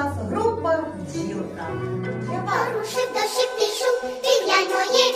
нас група ділка. Я пішов, пішов, пів'яно є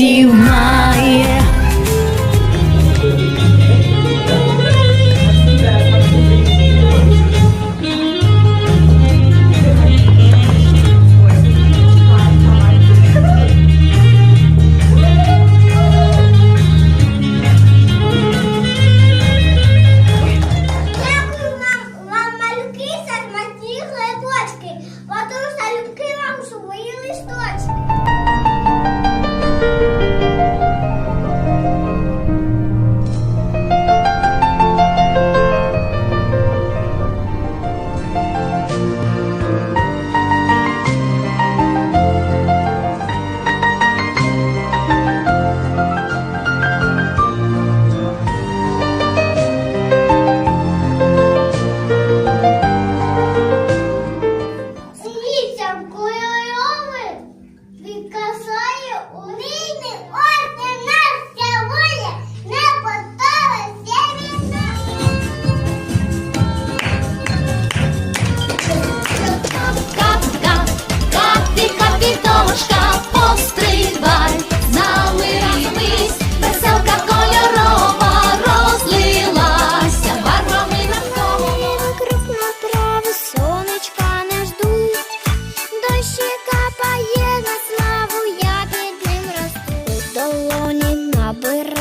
you Mom. estoy